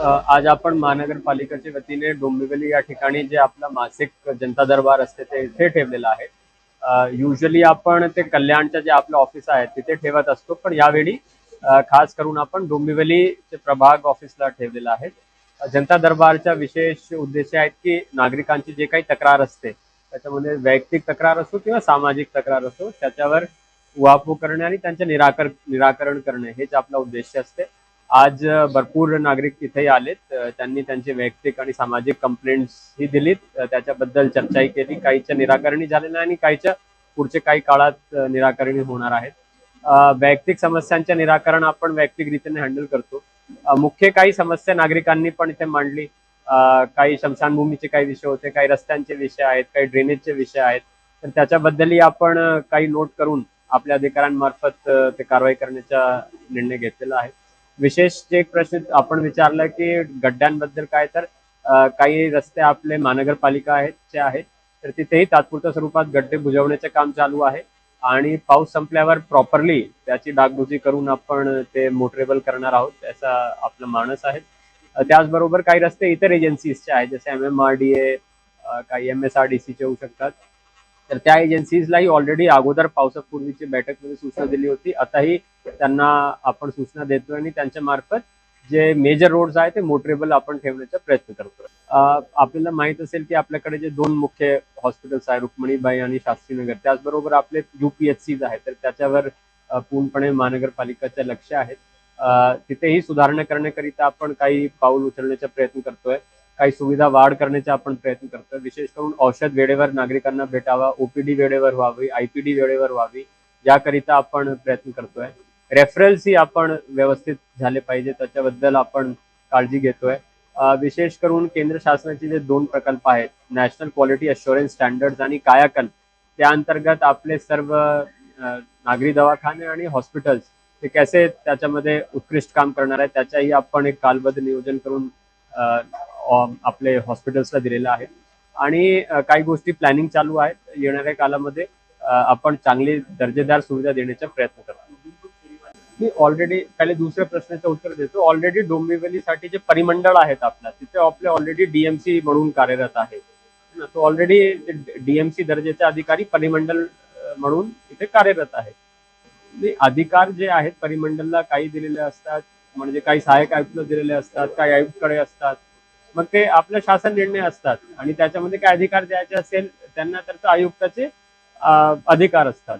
आज आपण महानगरपालिकेच्या वतीने डोंबिवली या ठिकाणी जे आपला मासिक जनता दरबार असते ते इथे ठेवलेलं आहे. युजली आपण ते कल्याणच्या जे आपलं ऑफिस आहे तिथे ठेवत असतो. पण यावेळी खास करून आपण डोंबिवलीचे प्रभाग ऑफिसला ठेवलेलं आहे. जनता दरबारच्या विशेष उद्देश आहेत की नागरिकांची जे काही तक्रार असते त्याच्यामध्ये वैयक्तिक तक्रार असो किंवा सामाजिक तक्रार असो त्याच्यावर वापू करणे आणि त्यांचे निराकर निराकरण करणे हेच आपला उद्देश असते. आज भरपूर नागरिक तिथेही आलेत. त्यांनी त्यांचे वैयक्तिक आणि सामाजिक कंप्लेंट्स ही दिलीत. त्याच्याबद्दल चर्चाही केली. काहीच्या निराकरणी झालेल्या आणि काहीच्या पुढच्या काही काळात निराकरणी होणार आहेत. वैयक्तिक समस्यांचे निराकरण आपण वैयक्तिक रीतीने हँडल करतो मुख्य काही समस्या नागरिकांनी पण इथे मांडली. काही शमशानभूमीचे काही विषय होते काही रस्त्यांचे विषय आहेत काही ड्रेनेजचे विषय आहेत. तर त्याच्याबद्दलही आपण काही नोट करून आपल्या अधिकाऱ्यांमार्फत ते कारवाई करण्याचा निर्णय घेतलेला आहे. विशेष जे एक प्रश्न आपण विचारला की गड्ड्यांबद्दल काय तर काही रस्ते आपले महानगरपालिका आहेत जे आहेत तर तिथेही तात्पुरत्या स्वरूपात गड्डे बुजवण्याचे काम चालू आहे. आणि पाऊस संपल्यावर प्रॉपरली त्याची डागडुजी करून आपण ते मोटरेबल करणार आहोत त्याचा आपला मानस आहे. त्याचबरोबर काही रस्ते इतर एजन्सीजचे आहेत जसे M M R D A काही एम एस आर डी सीचे होऊ शकतात. तर त्या एजन्सीजलाही ऑलरेडी अगोदर पावसापूर्वीची बैठकमध्ये सूचना दिली होती. आताही त्यांना आपण सूचना देतोय आणि त्यांच्या मार्फत जे मेजर रोड्स आहेत ते मोटरेबल आपण ठेवण्याचा प्रयत्न करतोय आपल्याला माहीत असेल की आपल्याकडे जे दोन मुख्य हॉस्पिटल्स आहेत रुक्मिणीबाई आणि शास्त्रीनगर त्याचबरोबर आपले युपीएचसीज आहेत. तर त्याच्यावर पूर्णपणे महानगरपालिकाचं लक्ष आहेत. तिथेही सुधारणा करण्याकरिता आपण काही पाऊल उचलण्याचा प्रयत्न करतोय. काही सुविधा वाढ करण्याचा आपण प्रयत्न करतोय. विशेष करून औषध वेळेवर नागरिकांना भेटावा ओपीडी वेळेवर व्हावी आयपीडी वेळेवर व्हावी याकरिता आपण प्रयत्न करतोय. रेफरल्स ही आपण व्यवस्थित झाले पाहिजे त्याच्याबद्दल आपण काळजी घेतोय. विशेष करून केंद्र शासनाचे जे दोन प्रकल्प आहेत नॅशनल क्वालिटी अश्युरन्स स्टँडर्ड आणि कायाकल्प त्या अंतर्गत आपले सर्व नागरी दवाखाने आणि हॉस्पिटल्स ते कसे त्याच्यामध्ये उत्कृष्ट काम करणार आहे त्याच्याही आपण एक कालबद्ध नियोजन करून आपले हॉस्पिटल्सला दिलेलं आहे. आणि काही गोष्टी प्लॅनिंग चालू आहेत. येणाऱ्या कालामध्ये आपण चांगली दर्जेदार सुविधा देण्याचा प्रयत्न करतो मी ऑलरेडी पहिले दुसऱ्या प्रश्नाचं उत्तर देतो. ऑलरेडी डोंबिवलीसाठी जे परिमंडळ आहेत आपला तिथे आपले ऑलरेडी डीएमसी म्हणून कार्यरत आहे. ना, तो ऑलरेडी डीएमसी दर्जाचे अधिकारी परिमंडळ म्हणून तिथे कार्यरत आहे अधिकार जे आहेत परिमंडलला काही दिलेले असतात म्हणजे काही सहाय्यक आयुक्त दिलेले असतात काही आयुक्तकडे असतात मग ते आपलं शासन निर्णय असतात आणि त्याच्यामध्ये काय अधिकार द्यायचे असेल त्यांना तर ते आयुक्ताचे अधिकार असतात.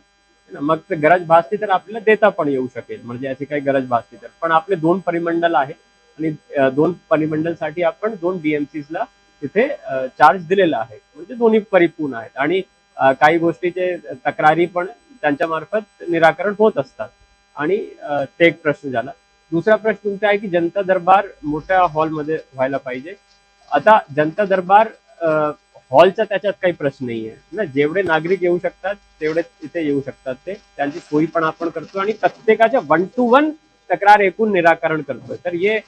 ना? मग ते गरज भासली तर आपल्याला देता पण येऊ शकेल. म्हणजे अशी काही गरज भासली तर. पण आपले दोन परिमंडल आहे आणि दोन दोन परिमंडळसाठी आपण दोन डीएमसीला तिथे चार्ज दिलेला आहे. म्हणजे दोन्ही परिपूर्ण आहेत. आणि काही गोष्टीचे तक्रारी पण त्यांच्या मार्फत निराकरण होत असतात. आणि ते एक प्रश्न झाला. दुसरा प्रश्न तुमचा आहे की जनता दरबार मोठ्या हॉलमध्ये व्हायला पाहिजे. आता जनता दरबार हॉलचा त्याच्यात काही प्रश्न नाही आहे ना जेवढे नागरिक येऊ शकतात तेवढे इथे येऊ शकतात ते. त्यांची सोयी पण आपण करतो आणि प्रत्येकाच्या वन टू वन तक्रार ऐकून निराकरण करतोय. तर हे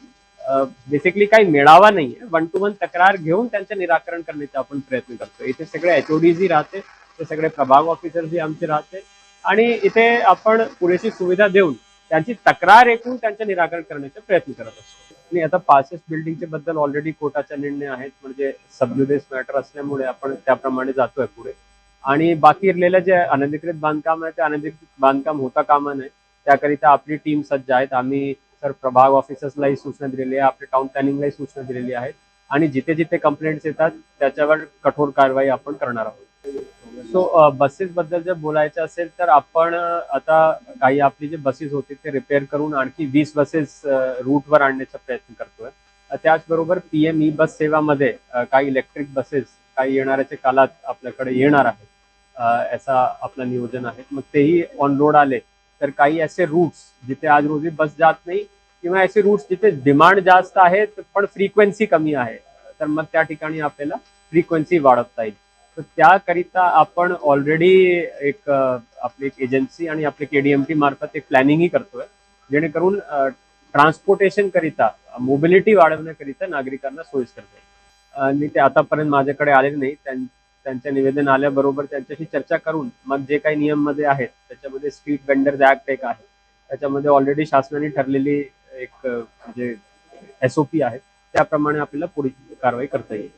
बेसिकली काही मेळावा नाहीये. वन टू वन तक्रार घेऊन त्यांचं निराकरण करण्याचा आपण प्रयत्न करतो इथे सगळे एचओडीजी राहते ते सगळे प्रभाग ऑफिसर्स आमचे राहते. आणि इथे आपण पुरेशी सुविधा देऊन त्यांची तक्रार ऐकून त्यांचे निराकरण करण्याचा प्रयत्न करत असतो. आणि आता पासेस बिल्डिंगचे बद्दल ऑलरेडी कोर्टाचा निर्णय आहेत म्हणजे सबज्युडिस मॅटर असल्यामुळे आपण त्याप्रमाणे जातोय पुढे. आणि बाकी उरलेलं जे अनधिकृत बांधकाम आहे ते अनधिकृत बांधकाम होता कामा नये. त्याकरिता आपली टीम सज्ज आहेत. आम्ही सर प्रभाग ऑफिसर्सलाही सूचना दिलेली आहे आपल्या टाउन प्लॅनिंगलाही सूचना दिलेली आहे आणि जिथे जिथे कंप्लेंट्स येतात त्याच्यावर कठोर कारवाई आपण करणार आहोत. सो बसेस बद्दल जर बोलायचं असेल तर आपण आता काही आपली जे बसेस होती ते रिपेअर करून आणखी वीस बसेस रूटवर आणण्याचा प्रयत्न करतोय. त्याचबरोबर पीएम ई बस सेवामध्ये काही इलेक्ट्रिक बसेस काही येणाऱ्याच्या कालात आपल्याकडे येणार आहेत. याचा आपलं नियोजन आहे. मग तेही ऑन रोड आले तर काही असे रूट्स जिथे आज रोजी बस जात नाही किंवा असे रूट्स जिथे डिमांड जास्त आहे पण फ्रिक्वेन्सी कमी आहे तर मग त्या ठिकाणी आपल्याला फ्रिक्वेन्सी वाढवता येईल. तर त्याकरिता आपण ऑलरेडी एक आपली एक एजन्सी आणि आपले केडीएमटी मार्फत एक प्लॅनिंगही करतोय. जेणेकरून ट्रान्सपोर्टेशन करिता मोबिलिटी वाढवण्याकरिता नागरिकांना सोयीस्कर जाईल. आणि ते आतापर्यंत माझ्याकडे आलेले नाही. त्यांच्या निवेदन आल्याबरोबर त्यांच्याशी चर्चा करून मग जे काही नियममध्ये आहेत त्याच्यामध्ये स्ट्रीट वेंडर्स ऍक्ट एक आहे. त्याच्यामध्ये ऑलरेडी शासनाने ठरलेली एक जे म्हणजे एसओपी आहे त्याप्रमाणे आपल्याला पुढील कारवाई करता येईल.